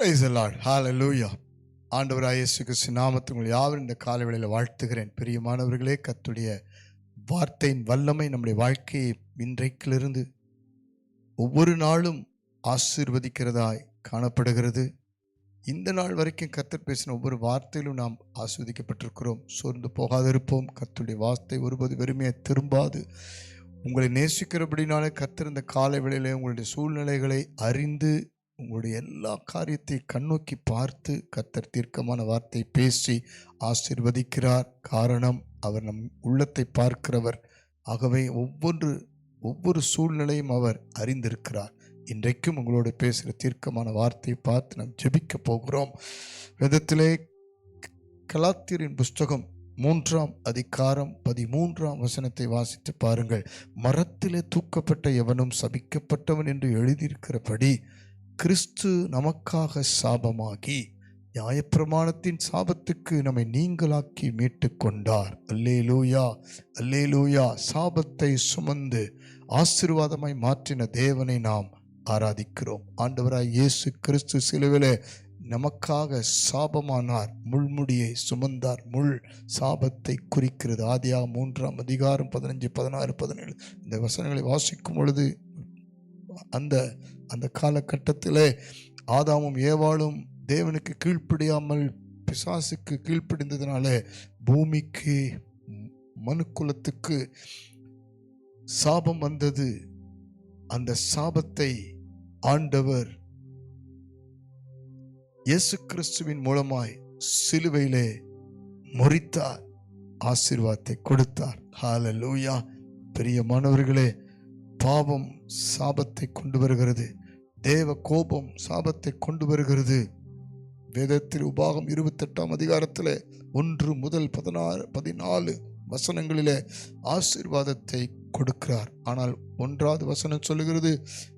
Price Lord லூயா ஆண்டவராக இயேசு கிறிஸ்து நாமத்தில் உங்கள் யாவரும் இந்த காலவேளையில் வாழ்த்துகிறேன். பிரியமானவர்களே கத்துடைய வார்த்தையின் வல்லமை நம்முடைய வாழ்க்கையை இன்றைக்கிலிருந்து ஒவ்வொரு நாளும் ஆசீர்வதிக்கிறதாய் காணப்படுகிறது. இந்த நாள் வரைக்கும் கத்தர் பேசின ஒவ்வொரு வார்த்தையிலும் நாம் ஆஸ்வதிக்கப்பட்டிருக்கிறோம். சோர்ந்து போகாதிருப்போம். கத்துடைய வார்த்தை ஒருபோது வெறுமையை திரும்பாது. உங்களை நேசிக்கிறபடினாலே கத்திருந்த காலை வேளையிலே உங்களுடைய சூழ்நிலைகளை அறிந்து உங்களுடைய எல்லா காரியத்தையும் கண்ணோக்கி பார்த்து கத்தர் தீர்க்கமான வார்த்தை பேசி ஆசிர்வதிக்கிறார். காரணம் அவர் நம் உள்ளத்தை பார்க்கிறவர். ஆகவே ஒவ்வொன்று ஒவ்வொரு சூழ்நிலையும் அவர் அறிந்திருக்கிறார். இன்றைக்கும் உங்களோடு பேசுகிற தீர்க்கமான வார்த்தையை பார்த்து நாம் ஜெபிக்க போகிறோம். விதத்திலே கலாத்தியரின் புஸ்தகம் மூன்றாம் அதிகாரம் பதிமூன்றாம் வசனத்தை வாசித்து பாருங்கள். மரத்திலே தூக்கப்பட்ட எவனும் சபிக்கப்பட்டவன் என்று எழுதியிருக்கிறபடி கிறிஸ்து நமக்காக சாபமாகி நியாயப்பிரமாணத்தின் சாபத்துக்கு நம்மை நீங்களாக்கி மீட்டு கொண்டார் அல்லே லூயா சாபத்தை சுமந்து ஆசீர்வாதமாய் மாற்றின தேவனை நாம் ஆராதிக்கிறோம். ஆண்டவராய் இயேசு கிறிஸ்து சிலுவிலே நமக்காக சாபமானார். முள்முடியை சுமந்தார். முள் சாபத்தை குறிக்கிறது. ஆதியா மூன்றாம் அதிகாரம் பதினஞ்சு பதினாறு பதினேழு. இந்த வசனங்களை வாசிக்கும் பொழுது அந்த அந்த காலகட்டத்திலே ஆதாமும் ஏவாளும் தேவனுக்கு கீழ்ப்படியாமல் பிசாசுக்கு கீழ்ப்படிந்ததுனால பூமிக்கு மனுக்குலத்துக்கு சாபம் வந்தது. அந்த சாபத்தை ஆண்டவர் இயேசு கிறிஸ்துவின் மூலமாய் சிலுவையிலே முறித்தார் ஆசீர்வாதத்தை கொடுத்தார். ஹalleluya. பிரியமானவர்களே பாவம் சாபத்தை கொண்டு வருகிறது. தேவ கோபம் சாபத்தை கொண்டு வருகிறது. வேதத்தில் உபாகம் இருபத்தெட்டாம் அதிகாரத்தில் ஒன்று முதல் பதினாறு பதினாலு வசனங்களிலே ஆசீர்வாதத்தை கொடுக்கிறார். ஆனால் ஒன்றாவது வசனம் சொல்லுகிறது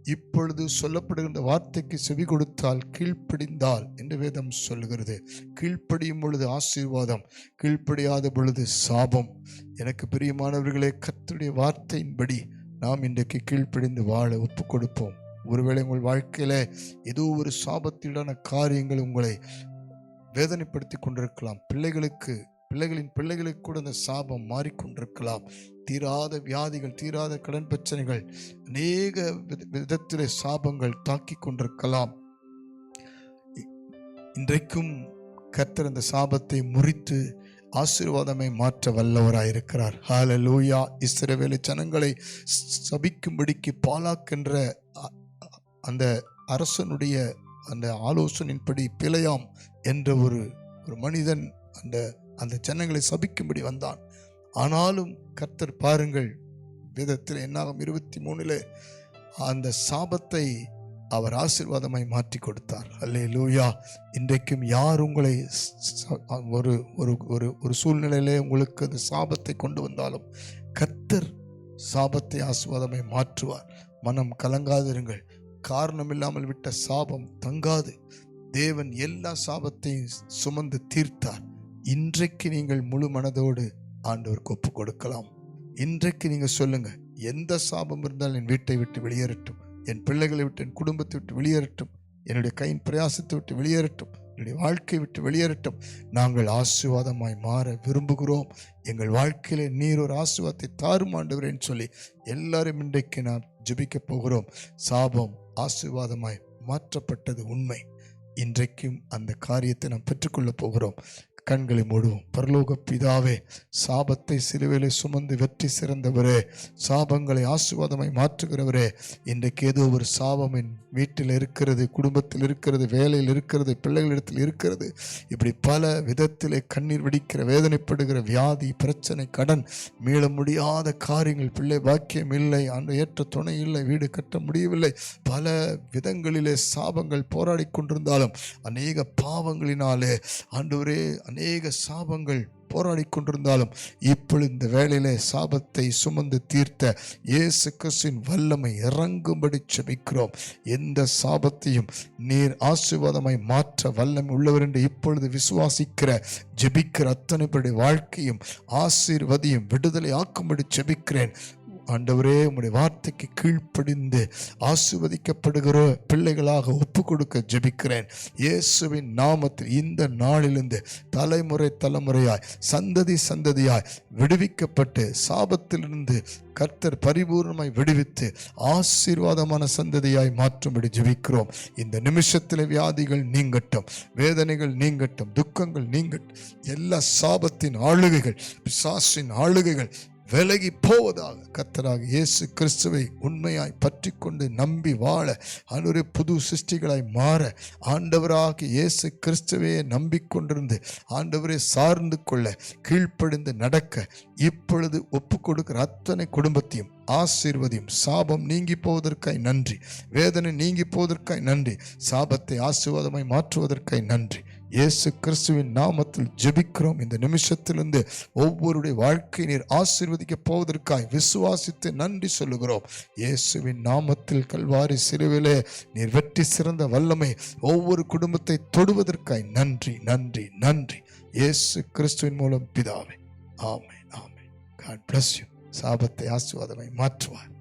இப்பொழுது சொல்லப்படுகின்ற வார்த்தைக்கு செவி கொடுத்தால் கீழ்ப்படிந்தால் என்று வேதம் சொல்லுகிறது. கீழ்ப்படியும் பொழுது ஆசீர்வாதம் கீழ்ப்படியாத பொழுது சாபம். எனக்கு பிரியமானவர்களே கத்துடைய வார்த்தையின்படி நாம் இன்றைக்கு கீழ்ப்பிடிந்து வாழ ஒப்பு கொடுப்போம் ஒருவேளை உங்கள் வாழ்க்கையில் ஏதோ ஒரு சாபத்தீடான காரியங்கள் உங்களை வேதனைப்படுத்தி கொண்டிருக்கலாம். பிள்ளைகளுக்கு பிள்ளைகளின் பிள்ளைகளுக்கு கூட அந்த சாபம் மாறிக்கொண்டிருக்கலாம். தீராத வியாதிகள் தீராத கடன் பிரச்சனைகள் அநேக வித- விதத்திலே சாபங்கள் தாக்கி கொண்டிருக்கலாம். இன்றைக்கும் கர்த்தர் அந்த சாபத்தை முறித்து ஆசீர்வாதமை மாற்ற வல்லவராயிருக்கிறார். லூயா இஸ்ரவேல ஜனங்களை சபிக்கும்படிக்கு பாலாக்கின்ற அ- அந்த அரசனுடைய அந்த ஆலோசனையின்படி பிழையாம் என்ற ஒரு ஒரு மனிதன் அந்த அந்த ஜனங்களை சபிக்கும்படி வந்தான். ஆனாலும் கர்த்தர் பாருங்கள் வேதத்தில் என்னாகும் இருபத்தி மூணில் அந்த சாபத்தை அவர் ஆசிர்வாதமாய் மாற்றி கொடுத்தார். அல்லே லூயா இன்றைக்கும் யார் உங்களை ஒரு ஒரு ஒரு ஒரு சூழ்நிலையிலே உங்களுக்கு அந்த சாபத்தை கொண்டு வந்தாலும் கத்தர் சாபத்தை ஆசிர்வாதமாய் மாற்றுவார். மனம் கலங்காதிருங்கள். காரணம் இல்லாமல் விட்ட சாபம் தங்காது. தேவன் எல்லா சாபத்தையும் சுமந்து தீர்த்தார். இன்றைக்கு நீங்கள் முழு மனதோடு ஆண்டவருக்கு ஒப்பு கொடுக்கலாம். இன்றைக்கு நீங்கள் சொல்லுங்கள் எந்த சாபம் இருந்தாலும் என் வீட்டை விட்டு வெளியேறட்டும். என் பிள்ளைகளை விட்டு என் குடும்பத்தை விட்டு வெளியேறட்டும். என்னுடைய கையின் பிரயாசத்தை விட்டு வெளியேறட்டும். என்னுடைய வாழ்க்கை விட்டு வெளியேறட்டும். நாங்கள் ஆசீர்வாதமாய் மாற விரும்புகிறோம். எங்கள் வாழ்க்கையில் நீர் ஒரு ஆசீர்வாதத்தை தாரும் சொல்லி எல்லாரும் இன்றைக்கு நாம் ஜபிக்கப் போகிறோம். சாபம் ஆசீர்வாதமாய் மாற்றப்பட்டது உண்மை. இன்றைக்கும் அந்த காரியத்தை நாம் பெற்றுக்கொள்ளப் போகிறோம். கண்களை மூடுவோம். பரலோக பிதாவே சாபத்தை சிலுவையிலே சுமந்து வெற்றி சிறந்தவரே சாபங்களை ஆசீர்வாதமாய் மாற்றுகிறவரே இன்றைக்கு ஏதோ ஒரு சாபம் என் வீட்டில் இருக்கிறது குடும்பத்தில் இருக்கிறது வேலையில் இருக்கிறது பிள்ளைகளிடத்தில் இருக்கிறது இப்படி பல விதத்திலே கண்ணீர் வெடிக்கிற வேதனைப்படுகிற வியாதி பிரச்சனை கடன் மீள முடியாத காரியங்கள் பிள்ளை பாக்கியம் இல்லை அந்த ஏற்ற துணை இல்லை வீடு கட்ட முடியவில்லை பல விதங்களிலே சாபங்கள் போராடி கொண்டிருந்தாலும் அநேக பாவங்களினாலே ஆண்டவரே அநேக சாபங்கள் போராடி கொண்டிருந்தாலும் இப்பொழுது இந்த வேலையிலே சாபத்தை சுமந்து தீர்த்த இயேசு கிறிஸ்துவின் வல்லமை இறங்கும்படி செபிக்கிறோம். எந்த சாபத்தையும் நீர் ஆசீர்வாதமாய் மாற்ற வல்லமை உள்ளவர் என்று இப்பொழுது விசுவாசிக்கிற ஜெபிக்கிற அத்தனை பேருடைய வாழ்க்கையும் ஆசீர்வதியும் விடுதலை ஆக்கும்படி செபிக்கிறேன். ஆண்டவரே உம்முடைய வார்த்தைக்கு கீழ்ப்படிந்து ஆசிர்வதிக்கப்படுகிற பிள்ளைகளாக ஒப்பு கொடுக்க ஜெபிக்கிறேன். இயேசுவின் நாமத்தில் இந்த நாளிலிருந்து தலைமுறை தலைமுறையாய் சந்ததி சந்ததியாய் விடுவிக்கப்பட்டு சாபத்திலிருந்து கர்த்தர் பரிபூர்ணமாய் விடுவித்து ஆசீர்வாதமான சந்ததியாய் மாற்றும்படி ஜெபிக்கிறோம். இந்த நிமிஷத்தில் வியாதிகள் நீங்கட்டும் வேதனைகள் நீங்கட்டும் துக்கங்கள் நீங்கட்டும் எல்லா சாபத்தின் ஆளுகைகள் பிசாசின் ஆளுகைகள் விலகி போவதாக கத்தராக இயேசு கிறிஸ்துவை உண்மையாய் பற்றி கொண்டு நம்பி வாழ அனுரை புது சிருஷ்டிகளாய் மாற ஆண்டவராக இயேசு கிறிஸ்துவையே நம்பிக்கொண்டிருந்து ஆண்டவரை சார்ந்து கொள்ள கீழ்ப்படிந்து நடக்க இப்பொழுது ஒப்பு கொடுக்கிற அத்தனை குடும்பத்தையும் ஆசீர்வதியும் சாபம் நீங்கி போவதற்காய் நன்றி வேதனை நீங்கி போவதற்காய் நன்றி சாபத்தை ஆசீர்வாதமாய் மாற்றுவதற்காய் நன்றி. இயேசு கிறிஸ்துவின் நாமத்தில் ஜெபிக்கிறோம். இந்த நிமிஷத்திலிருந்து ஒவ்வொருடைய வாழ்க்கை நீர் ஆசீர்வதிக்க போவதற்காய் விசுவாசித்து நன்றி சொல்லுகிறோம். இயேசுவின் நாமத்தில் கல்வாரி சிறுவிலே நீர் வெற்றி சிறந்த வல்லமை ஒவ்வொரு குடும்பத்தை தொடுவதற்காய் நன்றி நன்றி நன்றி. இயேசு கிறிஸ்துவின் மூலம் பிதாவே. ஆமை ஆமை காட் பிளஸ் யூ சாபத்தை ஆசீர்வாதமாய் மாற்றுவார்.